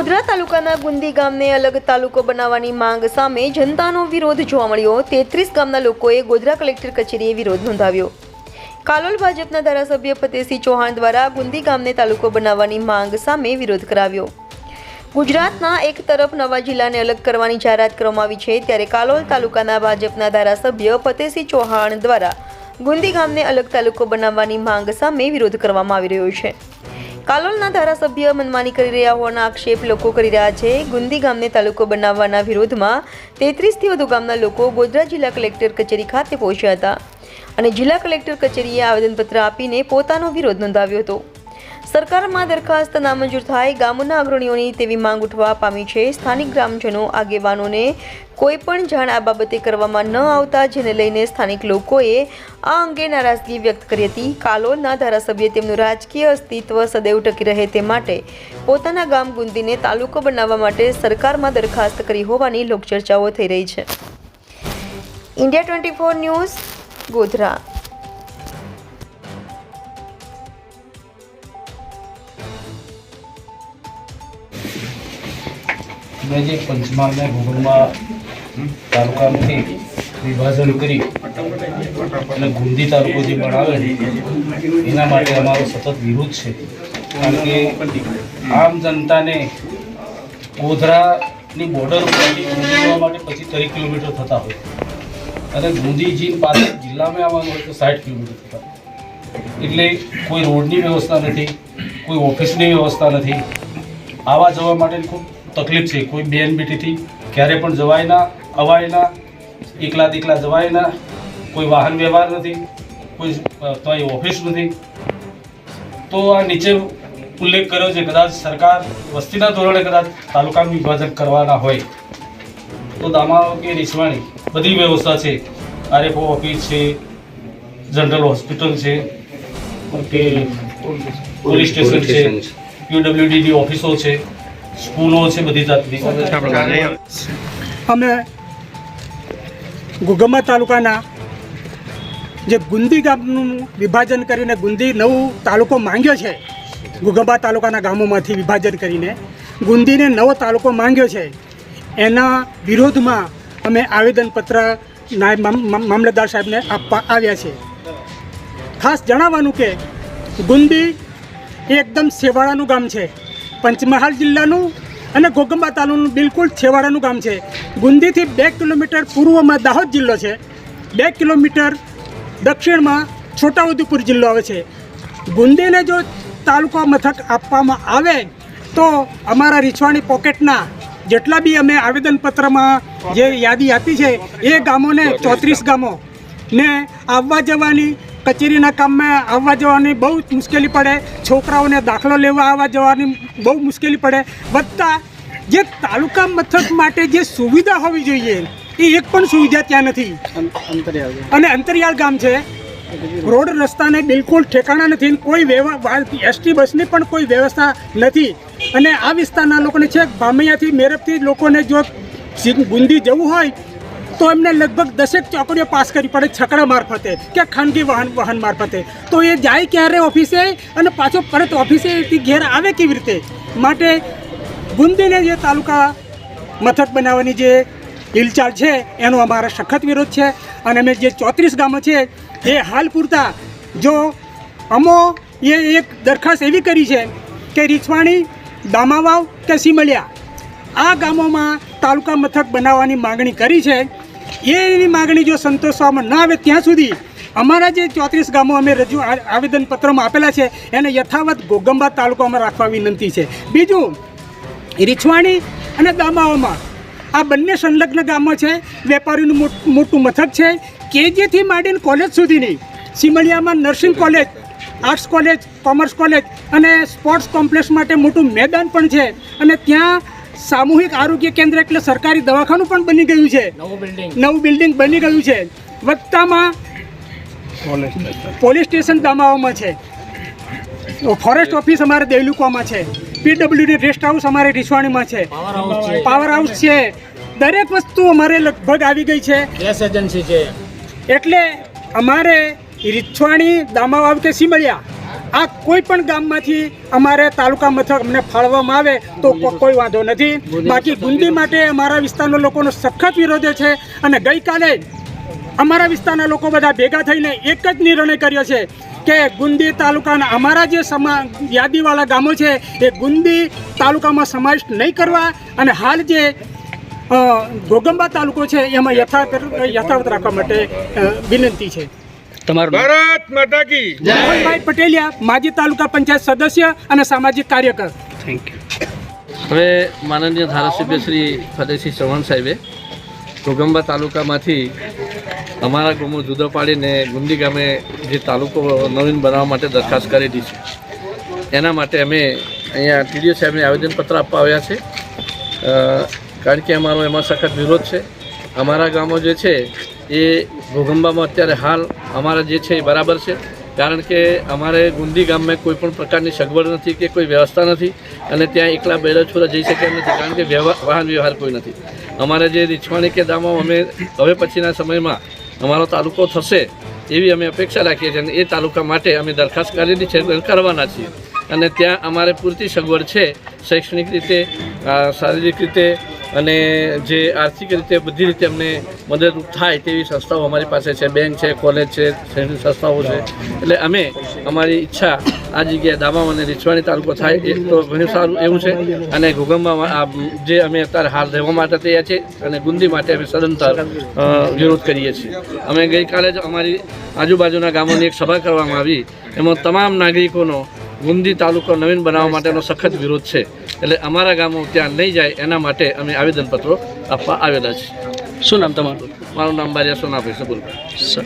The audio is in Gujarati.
ગોધરા તાલુકાના ગુંદી ગામને અલગ તાલુકો બનાવવાની માંગ સામે જનતાનો વિરોધ જોવા મળ્યો. તેત્રીસ ગામના લોકોએ ગોધરા કલેક્ટર કચેરીએ વિરોધ નોંધાવ્યો. કાલોલ ભાજપના ધારાસભ્ય ફતેહસિંહ ચૌહાણ દ્વારા ગુંદી ગામને તાલુકો બનાવવાની માંગ સામે વિરોધ કરાવ્યો. ગુજરાતના એક તરફ નવા જિલ્લાને અલગ કરવાની જાહેરાત કરવામાં આવી છે, ત્યારે કાલોલ તાલુકાના ભાજપના ધારાસભ્ય ફતેહસિંહ ચૌહાણ દ્વારા ગુંદી ગામને અલગ તાલુકો બનાવવાની માંગ સામે વિરોધ કરવામાં આવી રહ્યો છે. કાલોલના ધારાસભ્ય મનમાની કરી રહ્યા હોવાના આક્ષેપ લોકો કરી રહ્યા છે. ગુંદી ગામને તાલુકો બનાવવાના વિરોધમાં તેત્રીસથી વધુ ગામના લોકો ગોધરા જિલ્લા કલેક્ટર કચેરી ખાતે પહોંચ્યા હતા અને જિલ્લા કલેક્ટર કચેરીએ આવેદનપત્ર આપીને પોતાનો વિરોધ નોંધાવ્યો હતો. સરકારમાં દરખાસ્ત નામંજૂર થાય ગામોના અગ્રણીઓની તેવી માંગ ઉઠવા પામી છે. સ્થાનિક ગ્રામજનો આગેવાનોને કોઈ પણ જાણ આ બાબતે કરવામાં ન આવતા, જેને લઈને સ્થાનિક લોકોએ આ અંગે નારાજગી વ્યક્ત કરી હતી. કાલોલના ધારાસભ્યે તેમનું રાજકીય અસ્તિત્વ સદૈવ ટકી રહે તે માટે પોતાના ગામ ગુંદીને તાલુકો બનાવવા માટે સરકારમાં દરખાસ્ત કરી હોવાની લોકચર્ચાઓ થઈ રહી છે. India twenty four news, Godhra. મેં જે પંચમહાલના ભૂગોળમાં તાલુકામાંથી વિભાજન કરી અને ગુંદી તાલુકો જે બનાવે એના માટે અમારો સતત વિરોધ છે. કારણ કે આમ જનતાને ગોધરાની બોર્ડર માટે પછી ત્રીસ કિલોમીટર થતા હોય. અને ગુંદીજી પાસે જિલ્લામાં આવવાનું હોય તો સાઠ કિલોમીટર થતા એટલે કોઈ રોડની વ્યવસ્થા નથી, કોઈ ઓફિસની વ્યવસ્થા નથી. આવવા જવા માટે ખૂબ તકલીફ છે. કોઈ બેન બેટીથી ક્યારે પણ જવાય ના અવાય ના એકલા દીકલા જવાય કોઈ વાહન વ્યવહાર નથી કોઈ ત્યાં ઓફિસ નથી. તો આ નીચે ઉલ્લેખ કર્યો છે કદાચ સરકાર વસ્તીના ધોરણે કદાચ તાલુકાનું વિભાજન કરવાના હોય. તો દામાઓ કે રીસવાણી બધી વ્યવસ્થા છે. આરએફઓ ઓફિસ છે જનરલ હોસ્પિટલ છે કે પોલીસ સ્ટેશન છે પીડબ્લ્યુડીની ઓફિસો છે સ્કૂલો છે બધી જાતની. અમે ગુગમા તાલુકાના જે ગુંદી ગામનું વિભાજન કરીને ગુંદી નવ તાલુકો માંગ્યો છે. ગુગંબા તાલુકાના ગામોમાંથી વિભાજન કરીને ગુંદીને નવો તાલુકો માંગ્યો છે. એના વિરોધમાં અમે આવેદનપત્ર નાયબ મામ- મામ- મામલતદાર સાહેબને આપવા આવ્યા છે. ખાસ જણાવવાનું કે ગુંદી એ એકદમ સેવાળાનું ગામ છે. પંચમહાલ જિલ્લાનું અને ઘોગંબા તાલુકાનું બિલકુલ છેવાડાનું ગામ છે. ગુંદીથી બે કિલોમીટર પૂર્વમાં દાહોદ જિલ્લો છે. બે કિલોમીટર દક્ષિણમાં છોટાઉદેપુર જિલ્લો આવે છે. ગુંદીને જો તાલુકા મથક આપવામાં આવે તો અમારા રીછવાણી પોકેટના જેટલા બી અમે આવેદનપત્રમાં જે યાદી આપી છે, એ ગામોને ચોત્રીસ ગામો ને આવવા જવાની કચેરીના કામમાં આવવા જવાની બહુ મુશ્કેલી પડે. છોકરાઓને દાખલો લેવા આવવા જવાની બહુ મુશ્કેલી પડે. વધતા જે તાલુકા મથક માટે જે સુવિધા હોવી જોઈએ એ એક પણ સુવિધા ત્યાં નથી. અને અંતરિયાળ ગામ. છે. રોડ રસ્તાને બિલકુલ ઠેકાણા નથી કોઈ એસટી બસની પણ કોઈ વ્યવસ્થા નથી. અને આ વિસ્તારના લોકોને છે ભામૈયાથી મેરપથી લોકોને જો બુંદી જવું હોય તો એમને લગભગ દસેક ચોકડીઓ પાસ કરવી પડે છકડા મારફતે કે ખાનગી વાહન વાહન મારફતે. તો એ જાય ક્યારે ઓફિસે અને પાછો પરત ઓફિસેથી ઘેર આવે કેવી રીતે? માટે ગુંદીને જે તાલુકા મથક બનાવવાની જે હિલચાલ છે, એનો અમારો સખત વિરોધ છે. અને અમે જે ચોત્રીસ ગામો છે, એ હાલ પૂરતા જો અમો એ એક દરખાસ્ત એવી કરી છે કે રીછવાણી, દામાવાવ કે સિમલિયા આ ગામોમાં તાલુકા મથક બનાવવાની માગણી કરી છે. એની માગણી જો સંતોષવામાં ન આવે ત્યાં સુધી અમારા જે ચોત્રીસ ગામો અમે રજૂ આવેદનપત્રમાં આપેલા છે, એને યથાવત ગોગંબા તાલુકામાં રાખવા વિનંતી છે. બીજું, રીછવાણી અને દામાઓમાં. આ બંને સંલગ્ન ગામો છે, વેપારીનું મોટ- મથક છે. કેજીથી માંડીને કોલેજ સુધીની, સિમળિયામાં nursing college, arts college, commerce college અને સ્પોર્ટ્સ કોમ્પ્લેક્સ માટે મોટું મેદાન પણ છે. અને ત્યાં સામૂહિક આરોગ્ય કેન્દ્ર એટલે સરકારી દવાખાનું પણ બની ગયું છે. નવું બિલ્ડિંગ. બની ગયું છે. વત્તામાં પોલીસ સ્ટેશન. દામાઓમાં છે. ફોરેસ્ટ ઓફિસ અમારે દેવલુકામાં છે. પીડબ્લ્યુડી રેસ્ટ હાઉસ અમારે રીસવાણીમાં છે. પાવર હાઉસ છે. દરેક વસ્તુ અમારે લગભગ આવી ગઈ છે. ગેસ એજન્સી છે. એટલે અમારે રીછવાણી દામાવાવ કે સિમળિયા. આ કોઈ પણ ગામમાંથી અમારે તાલુકા મથક અમને ફાળવવામાં આવે તો કોઈ વાંધો નથી. બાકી ગુંદી માટે અમારા વિસ્તારના લોકોનો સખત વિરોધ છે અને ગઈકાલે અમારા વિસ્તારના લોકો બધા ભેગા થઈને એક જ નિર્ણય કર્યો છે કે ગુંદી તાલુકાના અમારા જે સમા યાદીવાળા ગામો છે એ ગુંદી તાલુકામાં સમાવિષ્ટ નહીં કરવા અને હાલ જે ગોગંબા તાલુકો છે એમાં યથાવત યથાવત રાખવા માટે વિનંતી છે. તમારું ભારત માતા કી પટેલિયા માજી તાલુકા પંચાયત સદસ્ય અને સામાજિક કાર્યકર. થેન્ક યુ હવે માનનીય ધારાસભ્ય શ્રી ફતેહસિંહ ચૌહાણ સાહેબે ગોગંબા તાલુકામાંથી અમારા ગામો જુદો પાડીને ગુંદી ગામે જે તાલુકો નવીન બનાવવા માટે દરખાસ્ત કરેલી છે એના માટે અમે અહીંયા ટીડીઓ સાહેબને આવેદનપત્ર આપવા આવ્યા છે. કારણ કે અમારો એમાં સખત વિરોધ છે. અમારા ગામો જે છે એ ઘોગંબામાં અત્યારે હાલ અમારા જે છે એ બરાબર છે. કારણ કે અમારે ગુંદી ગામમાં કોઈ પણ પ્રકારની સગવડ નથી કે કોઈ વ્યવસ્થા નથી અને ત્યાં એકલા બેડા છોરા જઈ શકે નથી. કારણ કે વાહન વ્યવહાર કોઈ નથી. અમારે જે રીછવાણી કે દામો અમે હવે પછીના સમયમાં અમારો તાલુકો થશે એવી અમે અપેક્ષા રાખીએ છીએ અને એ તાલુકા માટે અમે દરખાસ્ત કરેલી છે કરવાના છીએ. અને ત્યાં અમારે પૂરતી સગવડ છે, શૈક્ષણિક રીતે શારીરિક રીતે અને જે આર્થિક રીતે બધી રીતે અમને મદદરૂપ થાય તેવી સંસ્થાઓ અમારી પાસે છે. બેંક છે, કોલેજ છે સંસ્થાઓ છે. એટલે અમે અમારી ઈચ્છા આ જગ્યાએ દામામ અને રીછવાણી તાલુકો થાય એ તો ઘણું સારું એવું છે. અને ઘુગમમાં જે અમે અત્યારે હાલ રહેવા માટે તૈયાર છે અને ગુંદી માટે અમે સદંતર વિરોધ કરીએ છીએ. અમે ગઈકાલે જ અમારી આજુબાજુના ગામોની એક સભા કરવામાં આવી. એમાં તમામ નાગરિકોનો ગુંદી તાલુકો નવીન બનાવવા માટેનો સખત વિરોધ છે. એટલે અમારા ગામો ત્યાં નહીં જાય એના માટે અમે આવેદનપત્રો આપવા આવેલા છે શું નામ તમારું? મારું નામ બારિયા સોનાભાઈ સબુલભાઈ સર.